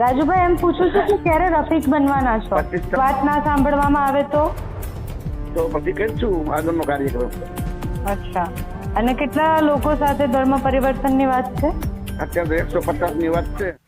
રાજુભાઈ એમ પૂછું છું કે ક્યારે રફીક બનવાના છો? વાત ના સાંભળવામાં આવે તો? તો પછી કરીશું આગળનો કાર્યક્રમ. અચ્છા. અને કેટલા લોકો સાથે ધર્મ પરિવર્તનની વાત છે? અત્યારે એકસો પચાસ પચાસની વાત છે.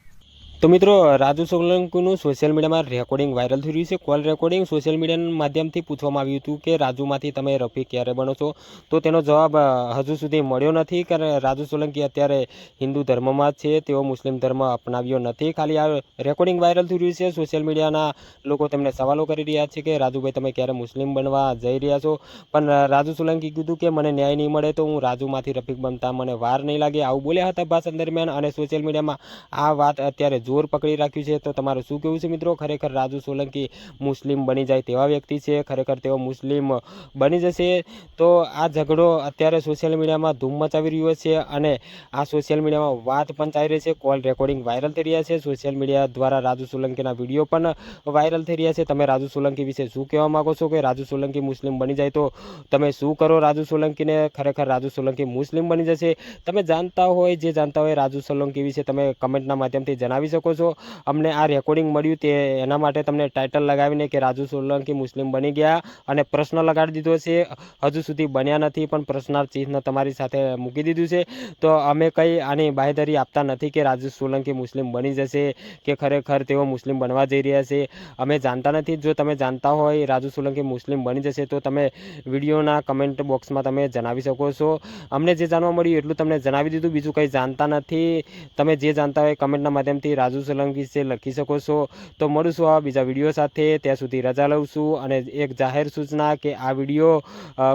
તો મિત્રો, રાજુ સોલંકીનું સોશિયલ મીડિયામાં રેકોર્ડિંગ વાયરલ થઈ રહ્યું છે. કોલ રેકોર્ડિંગ સોશિયલ મીડિયાના માધ્યમથી પૂછવામાં આવ્યું હતું કે, રાજુમાંથી તમે રફી ક્યારે બનો છો? તો તેનો જવાબ હજુ સુધી મળ્યો નથી કારણ રાજુ સોલંકી અત્યારે હિન્દુ ધર્મમાં જ છે. તેઓ મુસ્લિમ ધર્મ અપનાવ્યો નથી. ખાલી આ રેકોર્ડિંગ વાયરલ થઈ રહ્યું છે. સોશિયલ મીડિયાના લોકો તેમને સવાલો કરી રહ્યા છે કે, રાજુભાઈ, તમે ક્યારે મુસ્લિમ બનવા જઈ રહ્યા છો? પણ રાજુ સોલંકી કીધું કે, મને ન્યાય નહીં મળે તો હું રાજુમાંથી રફીક બનતા મને વાર નહીં લાગે. આવું બોલ્યા હતા ભાષણ દરમિયાન અને સોશિયલ મીડિયામાં આ વાત અત્યારે જોર પકડી રાખ્યું છે, તો તમારું શું કહેવું છે મિત્રો? ખરેખર રાજુ સોલંકી મુસ્લિમ બની જાય તેવા વ્યક્તિ છે, ખરેખર તેઓ મુસ્લિમ બની જશે. તો આ ઝઘડો અત્યારે સોશિયલ મીડિયામાં ધૂમ મચાવી રહ્યો છે અને આ સોશિયલ મીડિયામાં વાત પણ ચાલી રહી છે. કોલ રેકોર્ડિંગ વાયરલ થઈ રહ્યા છે. સોશિયલ મીડિયા દ્વારા રાજુ સોલંકીના વીડિયો પણ વાયરલ થઈ રહ્યા છે. તમે રાજુ સોલંકી વિશે શું કહેવા માંગો છો કે રાજુ સોલંકી મુસ્લિમ બની જાય તો તમે શું કરો રાજુ સોલંકીને? ખરેખર રાજુ સોલંકી મુસ્લિમ બની જશે. તમે જાણતા હોય, જે જાણતા હોય રાજુ સોલંકી વિશે તમે કમેન્ટના માધ્યમથી જણાવી શકો છો. અમને આ રેકોર્ડિંગ મળ્યું તે એના માટે તમને ટાઇટલ લગાવીને કે રાજુ સોલંકી મુસ્લિમ બની ગયા અને પ્રશ્ન લગાડી દીધો છે. હજુ સુધી બન્યા નથી પણ પ્રશ્નાર્થ ચિહ્ન તમારી સાથે મૂકી દીધું છે. તો અમે કંઈ આની બાહેધરી આપતા નથી કે રાજુ સોલંકી મુસ્લિમ બની જશે કે ખરેખર તેઓ મુસ્લિમ બનવા જઈ રહ્યા છે. અમે જાણતા નથી. જો તમે જાણતા હોય રાજુ સોલંકી મુસ્લિમ બની જશે તો તમે વિડીયોના કમેન્ટ બોક્સમાં તમે જણાવી શકો છો. અમને જે જાણવા મળ્યું એટલું તમને જણાવી દીધું. બીજું કંઈ જાણતા નથી. તમે જે જાણતા હોય કમેન્ટના માધ્યમથી રાજુ સોલંકી વિશે લખી શકો છો. તો મળીશું આવા બીજા વીડિયો સાથે. ત્યાં સુધી રજા લઉં છું અને એક જાહેર સૂચના કે આ વીડિયો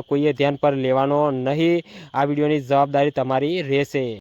કોઈએ ધ્યાન પર લેવાનો નહીં. આ વિડીયોની જવાબદારી તમારી રહેશે.